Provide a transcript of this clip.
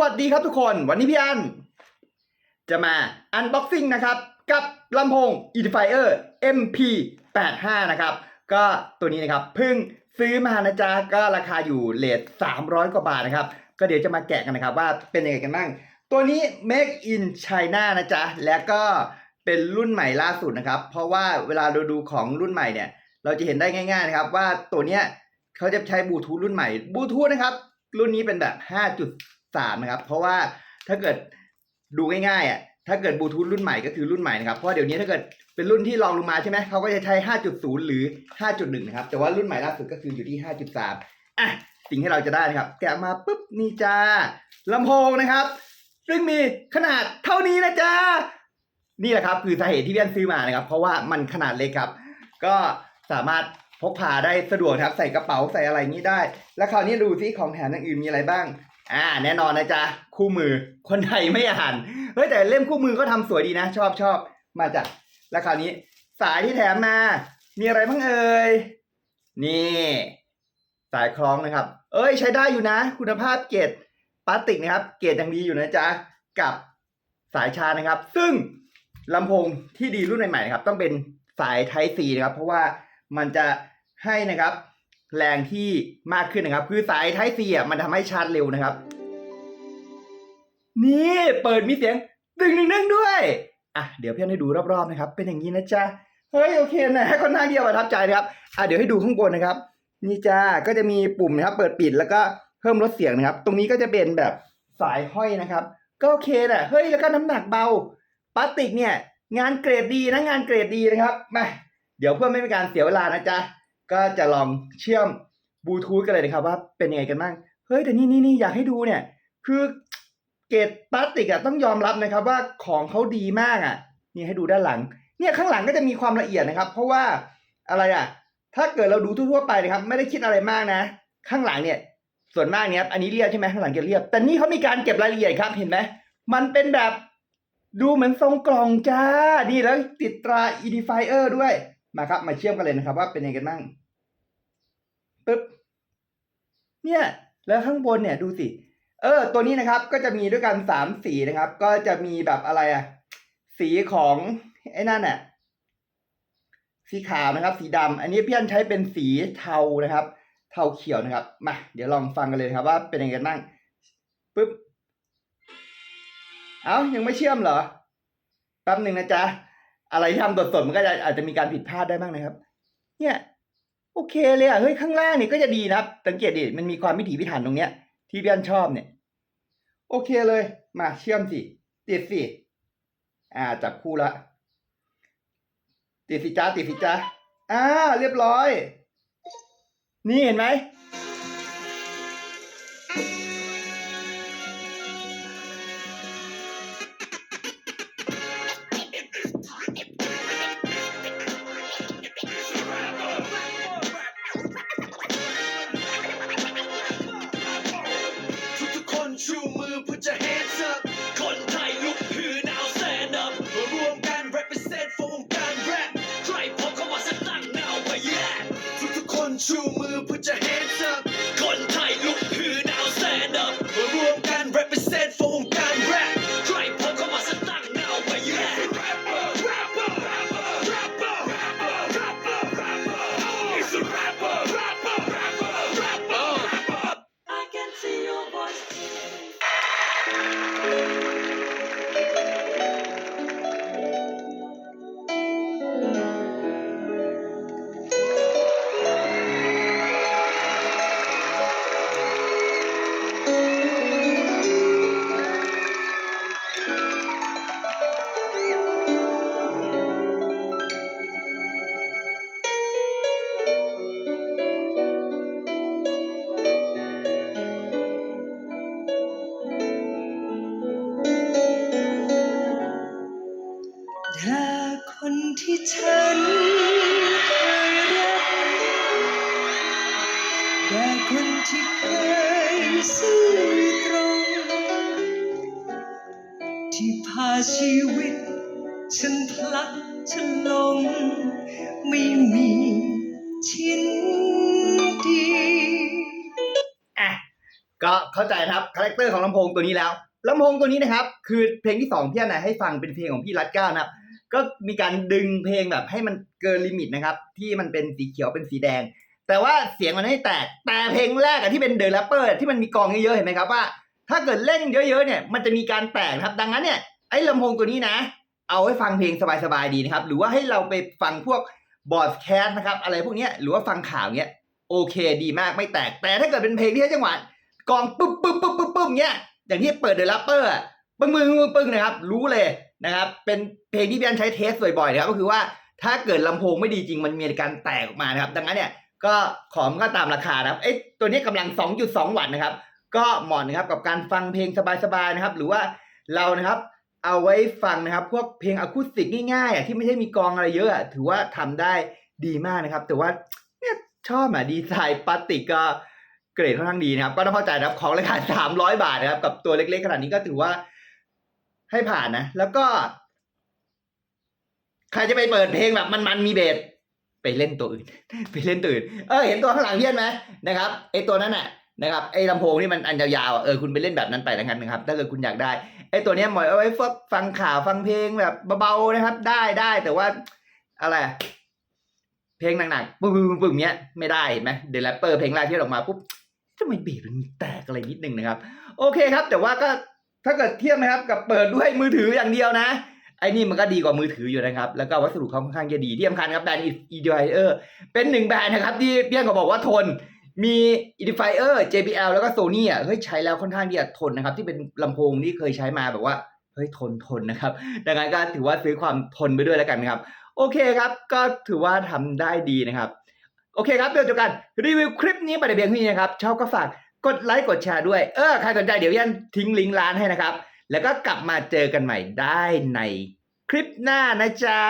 วัสดีครับทุกคน วันนี้พี่อัน จะมาอันบ็อกซิ่งนะครับ กับลำโพง Edifier MP85 นะครับ ก็ตัวนี้นะครับเพิ่งซื้อมานะจ๊ะก็ราคาอยู่เลท300 กว่าบาทนะครับ ก็เดี๋ยวจะมาแกะกันนะครับว่าเป็นยังไงกันบ้าง ตัวนี้ Make in China นะจ๊ะ แล้วก็เป็นรุ่นใหม่ล่าสุดนะครับ เพราะว่าเวลาเราดูของรุ่นใหม่เนี่ย เราจะเห็นได้ง่ายๆนะครับว่าตัวเนี้ยเขาจะใช้บลูทูธรุ่นใหม่บลูทูธนะครับรุ่นนี้เป็นแบบ 5.3นะครับ เพราะว่าถ้าเกิดดูง่ายๆอะถ้าเกิดบลูทูธรุ่นใหม่ก็คือรุ่นใหม่นะครับ เพราะเดี๋ยวนี้ถ้าเกิดเป็นรุ่นที่รองลงมาใช่ไหมเขาก็จะใช้ 5.0 หรือ 5.1 นะครับ แต่ว่ารุ่นใหม่ล่าสุดก็คืออยู่ที่ 5.3 อะ สิ่งที่เราจะได้นะครับ แกะมาปุ๊บนี่จ้าลำโพงนะครับ ซึ่งมีขนาดเท่านี้นะจ๊ะนี่แหละครับ คือสาเหตุที่พี่อันซื้อมานะครับ เพราะว่ามันขนาดเล็กครับ ก็สามารถพกพาได้สะดวกครับ ใส่กระเป๋าใส่อะไรนี้ได้ แล้วคราวนี้ดูซิของแถมอย่างอื่นมีอะไรบ้าง อ่าแน่นอนนะจ๊ะคู่มือคนไทยไม่อ่านเฮ้ยแต่เล่มคู่มือก็ทำสวยดีนะ ชอบชอบมาจากแล้วคราวนี้ สายที่แถมมา มีอะไรบ้างเอ่ยนี่ สายคล้องนะครับ เอ้ย ใช้ได้อยู่นะ คุณภาพเกรดพลาสติกนะครับ เกรดยังดีอยู่นะจ๊ะกับสายชานะครับ ซึ่งลำโพงที่ดีรุ่นใหม่ๆนะครับ ต้องเป็นสาย Type C นะครับ เพราะว่ามันจะให้นะครับ แรงที่มากขึ้นนะครับ คือสาย Type C อะมันทำให้ชาร์จเร็วนะครับ นี่เปิดมีเสียงดึงดึงดึงด้วยอะเดี๋ยวพี่อนให้ดูรอบๆนะครับ เป็นอย่างนี้นะจ๊ะเฮ้ยโอเคนะค่อนข้างที่จะประทับใจนะครับอะเดี๋ยวให้ดูข้างบนนะครับ นี่จ้าก็จะมีปุ่มนะครับ เปิดปิดแล้วก็เพิ่มลดเสียงนะครับ ตรงนี้ก็จะเป็นแบบสายห้อยนะครับ ก็โอเคแหละเฮ้ยแล้วก็น้ำหนักเบาพลาสติกเนี่ย งานเกรดดีนะงานเกรดดีนะครับมาเดี๋ยวเพื่อไม่เป็นการเสียเวลานะจ๊ะ ก็จะลองเชื่อมบลูทูธกันเลยนะครับว่าเป็นยังไงกันบ้างเฮ้ยแต่นี่นี่นี่อยากให้ดูเนี่ย คือเกรดพลาสติกอะต้องยอมรับนะครับว่าของเขาดีมากอะนี่ให้ดูด้านหลัง เนี่ยข้างหลังก็จะมีความละเอียดนะครับ เพราะว่าอะไรอะถ้าเกิดเราดูทั่วๆไปนะครับ ไม่ได้คิดอะไรมากนะ ข้างหลังเนี่ย ส่วนมากเนี่ยอันนี้เรียบใช่ไหมข้างหลังจะเรียบแต่นี่เขามีการเก็บรายละเอียดครับเห็นไหมมันเป็นแบบดูเหมือนทรงกล่องจ้า นี่แล้วติดตรา Edifier ด้วย มาครับ มาเชื่อมกันเลยนะครับว่าเป็นยังไงกันบ้าง ปึ๊บเนี่ยแล้วข้างบนเนี่ยดูสิเออ ตัวนี้นะครับก็จะมีด้วยกันสามสีนะครับ ก็จะมีแบบอะไรอะสีของไอ้นั่นน่ะสีขาวนะครับ สีดำอันนี้พี่อันใช้เป็นสีเทานะครับ เทาเขียวนะครับมาเดี๋ยวลองฟังกันเลยครับว่าเป็นยังไงบ้างปึ๊บเอ้ายังไม่เชื่อมเหรอแป๊บหนึ่งนะจ๊ะอะไรที่ทำสดๆมันก็จะอาจจะมีการผิดพลาดได้บ้างนะครับ เนี่ย โอเคเลยอะเฮ้ยข้างล่างเนี่ยก็จะดีนะครับ สังเกตดิมันมีความพิถีพิถันตรงเนี้ย ที่พี่อันชอบเนี่ย โอเคเลย มาเชื่อมสิติดสิอ่าจับคู่ละติดสิจ้าติดสิจ้าอ่าเรียบร้อย นี่เห็นไหม ทุกๆคนชูมือ put your hands แต่คนที่เคยซื่อตรง ที่พาชีวิต ฉันพลัดฉันหลง ไม่มีชิ้นดีอะก็เข้าใจครับคาแรคเตอร์ของลำโพงตัวนี้แล้วลำโพงตัวนี้นะครับ คือเพลงที่สองพี่อันนให้ฟังเป็นเพลงของพี่รัตเก้านะครับก็มีการดึงเพลงแบบให้มันเกินลิมิตนะครับ ที่มันเป็นสีเขียวเป็นสีแดง แต่ว่าเสียงมันไม่แตก แต่เพลงแรกอะที่เป็นเดอะแรปเปอร์ที่มันมีกองเยอะๆเห็นไหมครับว่า ถ้าเกิดเล่นเยอะๆเนี่ยมันจะมีการแตกนะครับ ดังนั้นเนี่ยไอ้ลำโพงตัวนี้นะ เอาไว้ฟังเพลงสบายๆดีนะครับ หรือว่าให้เราไปฟังพวกบอดแคสต์นะครับ อะไรพวกเนี้ยหรือว่าฟังข่าวเนี้ยโอเคดีมากไม่แตก แต่ถ้าเกิดเป็นเพลงที่ใช้จังหวะกองปึ๊บปึ๊บปึ๊บปึ๊บปึ๊บเนี้ยอย่างที่เปิดเดอะแรปเปอร์ปึ้งปึ้งปึ้งนะครับ รู้เลยนะครับ เป็นเพลงที่พี่อันใช้เทสบ่อยๆนะครับก็คือว่าถ้าเกิดลำโพงไม่ดีจริงมันมีการแตกออกมานะครับ ดังนั้นเนี่ย ก็ของก็ตามราคานะครับ เอ้ตัวนี้กำลัง 2.2 วัตต์นะครับ ก็เหมาะนะครับกับการฟังเพลงสบายๆนะครับ หรือว่าเรานะครับเอาไว้ฟังนะครับ พวกเพลงอะคูสติกง่ายๆอะที่ไม่ใช่มีกองอะไรเยอะอะถือว่าทำได้ดีมากนะครับ แต่ว่าเนี่ยชอบอะดีไซน์พลาสติกก็เกรดค่อนข้างดีนะครับ ก็ต้องเข้าใจนะครับของราคา300บาทนะครับ กับตัวเล็กๆขนาดนี้ก็ถือว่าให้ผ่านนะ แล้วก็ ใครจะไปเปิดเพลงแบบมันๆมีเบส ไปเล่นตัวอื่น ไปเล่นตัวอื่น เออเห็นตัวข้างหลังเพี้ยนไหมนะครับไอตัวนั้นน่ะนะครับไอลำโพงที่มันอันยาวๆเออคุณไปเล่นแบบนั้นไปแล้วกันนะครับ ถ้าเกิดคุณอยากได้ไอตัวเนี้ยหมาะเอาไว้ฟังข่าวฟังเพลงแบบเบาๆนะครับ ได้ได้แต่ว่าอะไร เพลงหนักๆปึ้งปึ้งเนี้ยไม่ได้เห็นไหมเดลแรปเปอร์เพลงแรกที่ออกมาปุ๊บทำไมเบสมันมีแตกอะไรนิดนึงนะครับ โอเคครับ แต่ว่าก็ถ้าเกิดเทียบนะครับกับเปิดด้วยมือถืออย่างเดียวนะ ไอ้นี่มันก็ดีกว่ามือถืออยู่นะครับ แล้วก็วัสดุเขาค่อนข้างจะดีที่สำคัญครับแบรนด์ Edifier เป็นหนึ่งแบรนด์นะครับที่เพี่อนก็บอกว่าทนมี Edifier JBL แล้วก็ Sony อะเฮ้ยใช้แล้วค่อนข้างที่จะทนนะครับ ที่เป็นลำโพงที่เคยใช้มาแบบว่าเฮ้ยทนทนนะครับ ดังนั้นก็ถือว่าซื้อความทนไปด้วยแล้วกันนะครับ โอเคครับ ก็ถือว่าทำได้ดีนะครับ โอเคครับเดี๋ยวจบกันรีวิวคลิปนี้ไปแต่เพียงเท่นี้นะครับชอบก็ฝากกดไลค์กดแชร์ด้วยเออใครสนใจเดี๋ยวยันทิ้งลิงก์ร้านให้นะครับ แล้วก็กลับมาเจอกันใหม่ได้ในคลิปหน้านะจ๊ะ